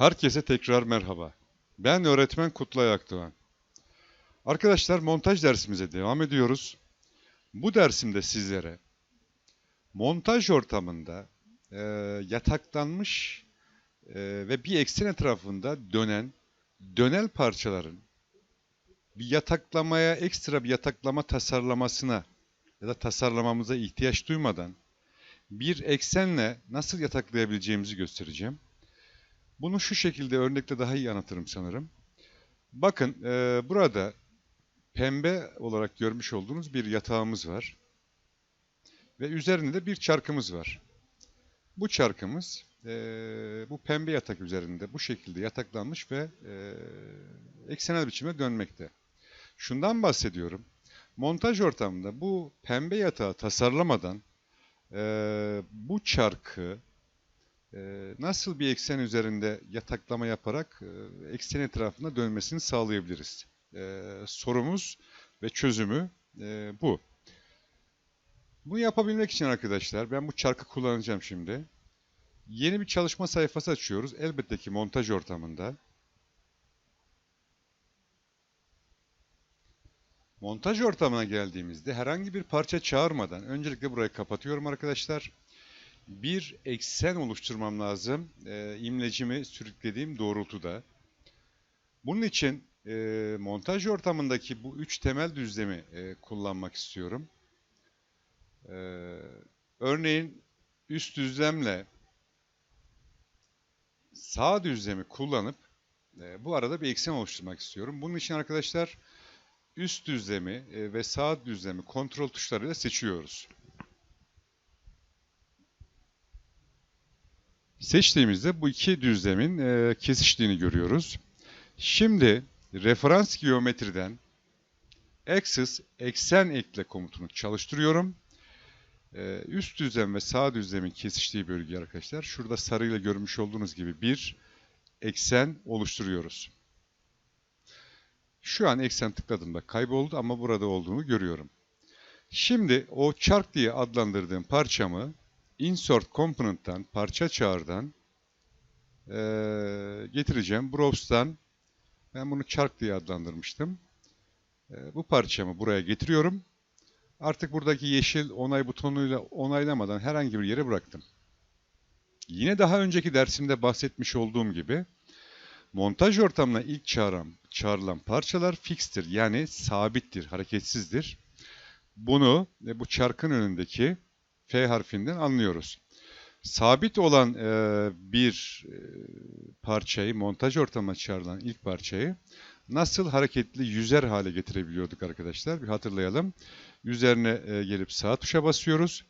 Herkese tekrar merhaba. Ben öğretmen Kutlay Akdoğan. Arkadaşlar montaj dersimize devam ediyoruz. Bu dersimde sizlere montaj ortamında e, yataklanmış e, ve bir eksen etrafında dönen dönel parçaların bir yataklamaya ekstra bir yataklama tasarlamasına ya da tasarlamamıza ihtiyaç duymadan bir eksenle nasıl yataklayabileceğimizi göstereceğim. Bunu şu şekilde örnekle daha iyi anlatırım sanırım. Bakın e, burada pembe olarak görmüş olduğunuz bir yatağımız var. Ve üzerinde de bir çarkımız var. Bu çarkımız e, bu pembe yatak üzerinde bu şekilde yataklanmış ve e, eksenel biçime dönmekte. Şundan bahsediyorum. Montaj ortamında bu pembe yatağı tasarlamadan e, bu çarkı nasıl bir eksen üzerinde yataklama yaparak e, eksen etrafında dönmesini sağlayabiliriz? E, sorumuz ve çözümü e, bu. Bunu yapabilmek için arkadaşlar ben bu çarkı kullanacağım şimdi. Yeni bir çalışma sayfası açıyoruz. Elbette ki montaj ortamında. Montaj ortamına geldiğimizde herhangi bir parça çağırmadan öncelikle burayı kapatıyorum arkadaşlar. Bir eksen oluşturmam lazım e, imlecimi sürüklediğim doğrultuda. Bunun için e, montaj ortamındaki bu üç temel düzlemi e, kullanmak istiyorum. E, örneğin üst düzlemle sağ düzlemi kullanıp e, bu arada bir eksen oluşturmak istiyorum. Bunun için arkadaşlar üst düzlemi e, ve sağ düzlemi kontrol tuşlarıyla seçiyoruz. Seçtiğimizde bu iki düzlemin e, kesiştiğini görüyoruz. Şimdi referans geometriden axis eksen ekle komutunu çalıştırıyorum. E, üst düzlem ve sağ düzlemin kesiştiği bölge arkadaşlar. Şurada sarıyla görmüş olduğunuz gibi bir eksen oluşturuyoruz. Şu an eksen tıkladığımda kayboldu ama burada olduğunu görüyorum. Şimdi o çark diye adlandırdığım parçamı insert component'tan, parça çağrıdan e, getireceğim. Browse'dan ben bunu çark diye adlandırmıştım. E, bu parçamı buraya getiriyorum. Artık buradaki yeşil onay butonuyla onaylamadan herhangi bir yere bıraktım. Yine daha önceki dersimde bahsetmiş olduğum gibi montaj ortamına ilk çağıran, çağrılan parçalar fikstir yani sabittir, hareketsizdir. Bunu e, bu çarkın önündeki F harfinden anlıyoruz. Sabit olan e, bir e, parçayı, montaj ortamına çağrılan ilk parçayı nasıl hareketli yüzer hale getirebiliyorduk arkadaşlar? Bir hatırlayalım. Üzerine e, gelip sağ tuşa basıyoruz.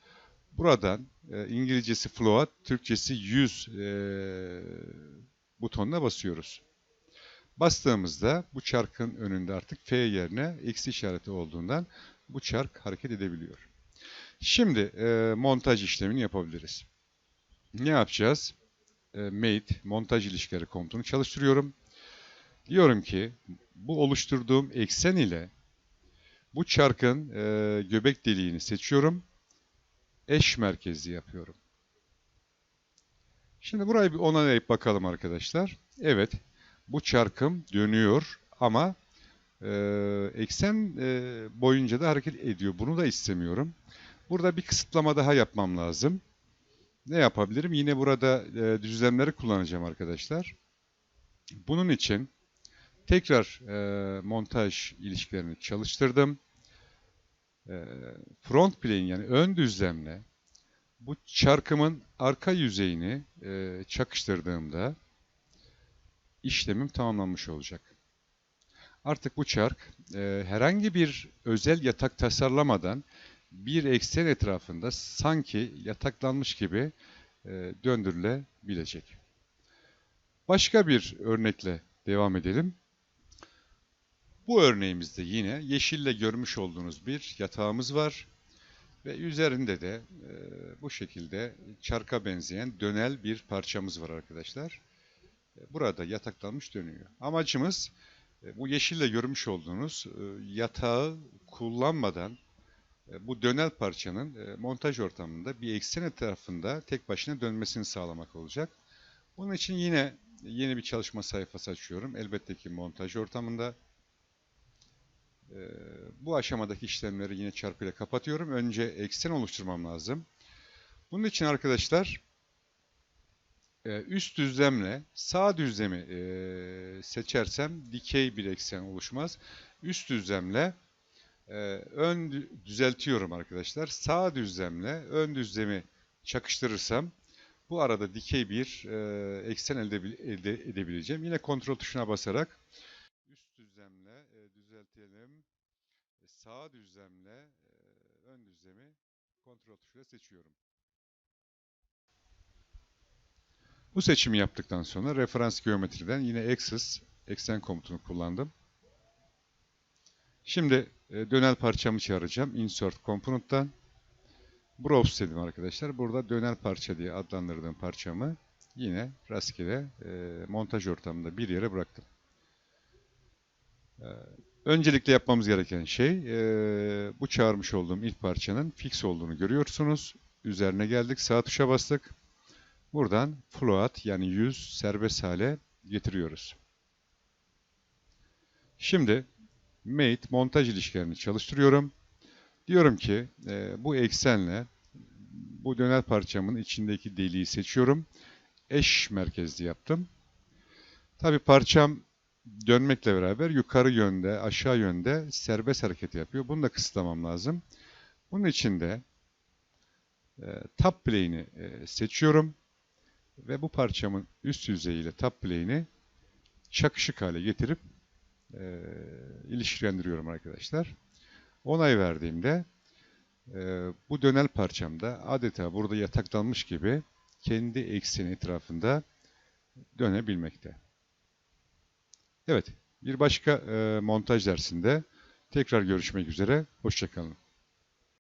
Buradan e, İngilizcesi float, Türkçesi yüz e, butonuna basıyoruz. Bastığımızda bu çarkın önünde artık F yerine eksi işareti olduğundan bu çark hareket edebiliyor. Şimdi e, montaj işlemini yapabiliriz. Ne yapacağız? E, made, montaj ilişkileri komutunu çalıştırıyorum. Diyorum ki bu oluşturduğum eksen ile bu çarkın e, göbek deliğini seçiyorum. Eş merkezli yapıyorum. Şimdi burayı bir onaylayıp bakalım arkadaşlar. Evet, bu çarkım dönüyor ama e, eksen e, boyunca da hareket ediyor. Bunu da istemiyorum. Burada bir kısıtlama daha yapmam lazım. Ne yapabilirim? Yine burada e, düzlemleri kullanacağım arkadaşlar. Bunun için tekrar e, montaj ilişkilerini çalıştırdım. E, front plane yani ön düzlemle bu çarkımın arka yüzeyini e, çakıştırdığımda işlemim tamamlanmış olacak. Artık bu çark e, herhangi bir özel yatak tasarlamadan bir eksen etrafında sanki yataklanmış gibi e, döndürülebilecek. Başka bir örnekle devam edelim. Bu örneğimizde yine yeşille görmüş olduğunuz bir yatağımız var. Ve üzerinde de e, bu şekilde çarka benzeyen dönel bir parçamız var arkadaşlar. E, burada yataklanmış dönüyor. Amacımız bu yeşille görmüş olduğunuz yatağı kullanmadan bu dönel parçanın e, montaj ortamında bir eksen etrafında tek başına dönmesini sağlamak olacak. Bunun için yine yeni bir çalışma sayfası açıyorum. Elbette ki montaj ortamında. Ee, bu aşamadaki işlemleri yine çarpıyla kapatıyorum. Önce eksen oluşturmam lazım. Bunun için arkadaşlar e, üst düzlemle sağ düzlemi e, seçersem dikey bir eksen oluşmaz. Üst düzlemle e, ön dü- düzeltiyorum arkadaşlar. Sağ düzlemle ön düzlemi çakıştırırsam bu arada dikey bir e, eksen elde, edebileceğim. Yine kontrol tuşuna basarak üst düzlemle e, düzeltelim. E, Sağ düzlemle ön düzlemi kontrol tuşuyla seçiyorum. Bu seçimi yaptıktan sonra referans geometriden yine axis eksen komutunu kullandım. Şimdi dönel parçamı çağıracağım. Insert Component'tan. Browse dedim arkadaşlar. Burada dönel parça diye adlandırdığım parçamı yine rastgele e, montaj ortamında bir yere bıraktım. E, öncelikle yapmamız gereken şey e, bu çağırmış olduğum ilk parçanın fix olduğunu görüyorsunuz. Üzerine geldik. Sağ tuşa bastık. Buradan float yani yüz serbest hale getiriyoruz. Şimdi mate montaj ilişkilerini çalıştırıyorum. Diyorum ki e, bu eksenle bu dönel parçamın içindeki deliği seçiyorum. Eş merkezli yaptım. Tabi parçam dönmekle beraber yukarı yönde, aşağı yönde serbest hareket yapıyor. Bunu da kısıtlamam lazım. Bunun için de e, top plane'i e, seçiyorum ve bu parçamın üst yüzeyiyle top plane'i çakışık hale getirip e, ilişkilendiriyorum arkadaşlar. Onay verdiğimde e, bu dönel parçamda adeta burada yataklanmış gibi kendi ekseni etrafında dönebilmekte. Evet, bir başka e, montaj dersinde tekrar görüşmek üzere. Hoşçakalın.